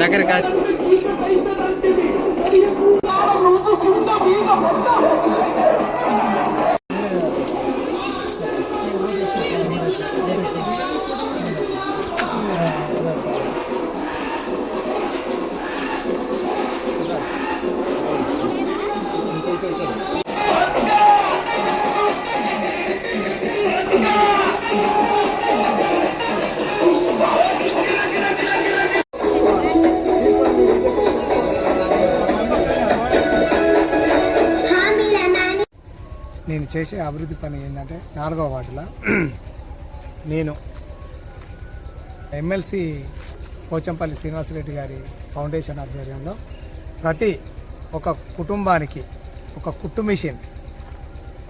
దగ్గర కాదు నేను చేసే అభివృద్ధి పని ఏంటంటే నాలుగవ వార్డులో నేను ఎమ్మెల్సీ పోచంపల్లి శ్రీనివాసరెడ్డి గారి ఫౌండేషన్ ఆధ్వర్యంలో ప్రతి ఒక కుటుంబానికి ఒక కుట్టు మిషన్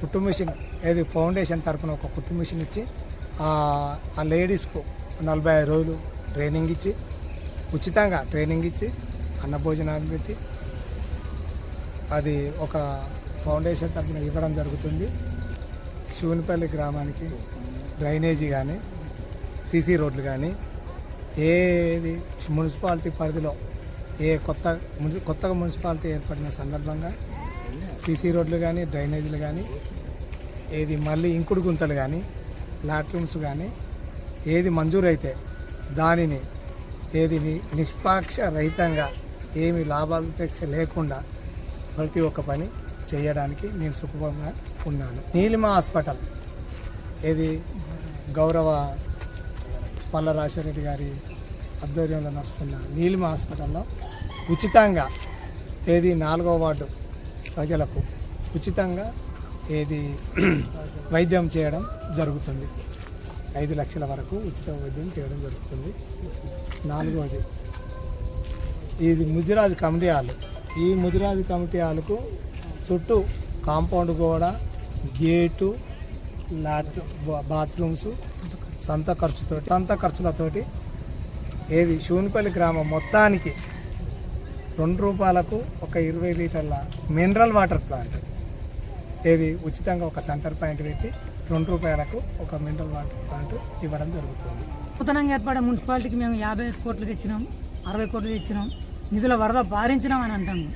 కుట్టు మిషన్ ఏది ఫౌండేషన్ తరపున ఒక కుట్టు మిషన్ ఇచ్చి ఆ ఆ లేడీస్కు నలభై ఐదు రోజులు ట్రైనింగ్ ఇచ్చి ఉచితంగా ట్రైనింగ్ ఇచ్చి అన్న భోజనాలు పెట్టి అది ఒక ఫౌండేషన్ తరఫున ఇవ్వడం జరుగుతుంది. శివునిపల్లి గ్రామానికి డ్రైనేజీ కానీ సీసీ రోడ్లు కానీ ఏది మున్సిపాలిటీ పరిధిలో ఏ కొత్త కొత్తగా మున్సిపాలిటీ ఏర్పడిన సందర్భంగా సీసీ రోడ్లు కానీ డ్రైనేజీలు కానీ ఏది మళ్ళీ ఇంకుడు గుంతలు కానీ లాట్రూమ్స్ కానీ ఏది మంజూరైతే దానిని ఏది ని- నిష్పాక్ష రహితంగా ఏమి లాభాపేక్ష లేకుండా ప్రతి ఒక్క పని చేయడానికి నేను సుఖంగా ఉన్నాను. నీలిమ హాస్పిటల్ ఇది గౌరవ పల్ల రాజశేఖరెడ్డి గారి ఆధ్వర్యంలో నడుస్తున్న నీలిమ హాస్పిటల్లో ఉచితంగా ఏది నాలుగో వార్డు ప్రజలకు ఉచితంగా ఏది వైద్యం చేయడం జరుగుతుంది. ఐదు లక్షల వరకు ఉచిత వైద్యం చేయడం జరుగుతుంది. నాలుగవది ఇది ముదిరాజు కమిటీ హాల్. ఈ ముదిరాజు కమిటీ హాల్కు చుట్టూ కాంపౌండ్ గోడ గేటు లాట్ బాత్రూమ్స్ సొంత ఖర్చుతో సొంత ఖర్చులతోటి ఏది? శూన్పల్లి గ్రామం మొత్తానికి రెండు రూపాయలకు ఒక ఇరవై లీటర్ల మినరల్ వాటర్ ప్లాంట్. ఏది? ఉచితంగా ఒక సెంటర్ పాయింట్ పెట్టి రెండు రూపాయలకు ఒక మినరల్ వాటర్ ప్లాంట్ ఇవ్వడం జరుగుతుంది. నూతనంగా ఏర్పడే మున్సిపాలిటీకి మేము యాభై కోట్లు తెచ్చినాం అరవై కోట్లు తెచ్చినాం. నిధుల వరద భారించినాం అని అంటాము.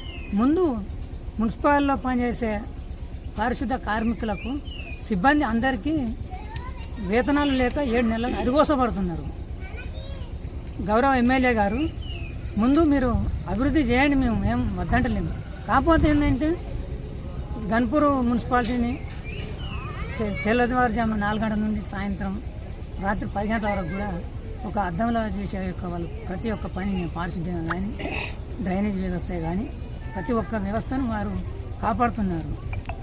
ముందు మున్సిపాలిటీలో పనిచేసే పారిశుద్ధ కార్మికులకు సిబ్బంది అందరికీ వేతనాలు లేక ఏడు నెలలు అరిగోసపడుతున్నారు. గౌరవ ఎమ్మెల్యే గారు ముందు మీరు అభివృద్ధి చేయండి మేము ఏం వద్దంటలేము. కాకపోతే ఏంటంటే గన్పూర్ మున్సిపాలిటీని తెల్లవారుజాము నాలుగు గంటల నుండి సాయంత్రం రాత్రి పది గంటల వరకు కూడా ఒక అద్దంలో చేసే యొక్క వాళ్ళు ప్రతి ఒక్క పని పారిశుద్ధ్యం కానీ డ్రైనేజ్ వ్యవస్థ కానీ ప్రతి ఒక్క వ్యవస్థను వారు కాపాడుతున్నారు.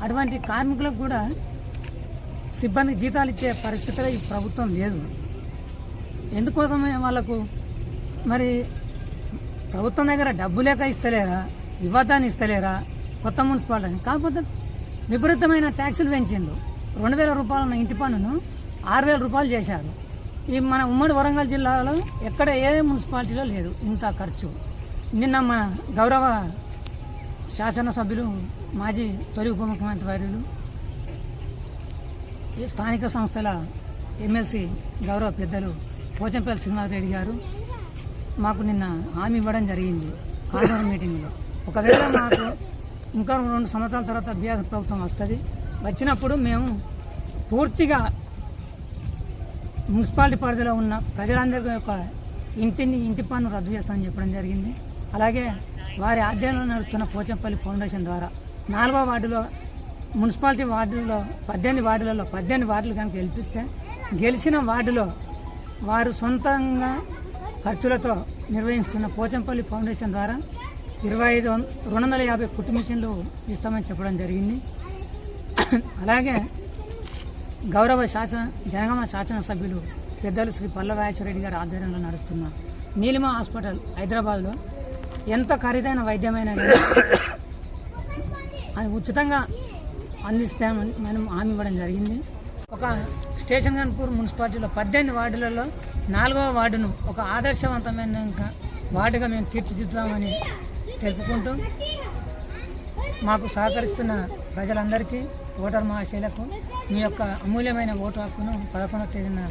అటువంటి కార్మికులకు కూడా సిబ్బంది జీతాలు ఇచ్చే పరిస్థితిలో ఈ ప్రభుత్వం లేదు. ఎందుకోసమే వాళ్ళకు మరి ప్రభుత్వం దగ్గర డబ్బు లేక ఇస్తలేరా? ఇవ్వద్దని ఇస్తలేరా? కొత్త మున్సిపాలిటీ కాకపోతే విపరీతమైన ట్యాక్సులు పెంచిండు రెండు వేల రూపాయల ఇంటి పన్నును ఆరు వేల రూపాయలు చేశారు. ఈ మన ఉమ్మడి వరంగల్ జిల్లాలో ఎక్కడ ఏ మున్సిపాలిటీలో లేదు ఇంత ఖర్చు. నిన్న మన గౌరవ శాసనసభ్యులు మాజీ తొలి ఉప ముఖ్యమంత్రి వర్యులు ఈ స్థానిక సంస్థల ఎమ్మెల్సీ గౌరవ పెద్దలు పోచంపల్లి శ్రీనివాసరెడ్డి గారు మాకు నిన్న హామీ ఇవ్వడం జరిగింది ఆదివారం మీటింగ్లో. ఒకవేళ మాకు ఇంకా రెండు సంవత్సరాల తర్వాత బీఆర్ ప్రభుత్వం వస్తుంది వచ్చినప్పుడు మేము పూర్తిగా మున్సిపాలిటీ పరిధిలో ఉన్న ప్రజలందరి యొక్క ఇంటిని ఇంటి పన్ను రద్దు చేస్తామని చెప్పడం జరిగింది. అలాగే వారి ఆధ్వర్యంలో నడుస్తున్న పోచంపల్లి ఫౌండేషన్ ద్వారా నాలుగో వార్డులో మున్సిపాలిటీ వార్డులో పద్దెనిమిది వార్డులలో పద్దెనిమిది వార్డులు కనుక గెలిపిస్తే గెలిచిన వార్డులో వారు సొంతంగా ఖర్చులతో నిర్వహిస్తున్న పోచంపల్లి ఫౌండేషన్ ద్వారా ఇరవై ఐదు వం- రెండు వందల యాభై కుట్టు మిషన్లు ఇస్తామని చెప్పడం జరిగింది. అలాగే గౌరవ శాసన జనగామ శాసనసభ్యులు పెద్దలు శ్రీ పల్లరాజేశ్వరరెడ్డి గారి ఆధ్వర్యంలో నడుస్తున్న నీలిమ హాస్పిటల్ హైదరాబాద్లో ఎంత ఖరీదైన వైద్యమైన అది ఉచితంగా అందిస్తామని మనం హామీ ఇవ్వడం జరిగింది. ఒక స్టేషన్ గన్పూర్ మున్సిపాలిటీలో పద్దెనిమిది వార్డులలో నాలుగవ వార్డును ఒక ఆదర్శవంతమైన ఇంకా వార్డుగా మేము తీర్చిదిద్దామని తెలుపుకుంటూ మాకు సహకరిస్తున్న ప్రజలందరికీ ఓటర్ మహాశైలకు మీ యొక్క అమూల్యమైన ఓటు హక్కును పదకొండవ తేదీన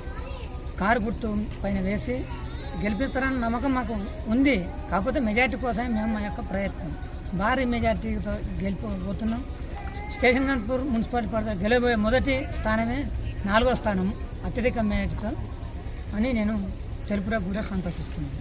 కారు గుర్తు పైన వేసి గెలిపిస్తారన్న నమ్మకం మాకు ఉంది. కాకపోతే మెజార్టీ కోసమే మేము మా యొక్క ప్రయత్నం. భారీ మెజార్టీతో గెలిపోతున్నాం స్టేషన్ గన్పూర్ మున్సిపాలిటీ పరిధిలో గెలవబోయే మొదటి స్థానమే నాలుగో స్థానం అత్యధిక మెజార్టీతో అని నేను తెలుపురా కూడా సంతోషిస్తున్నాను.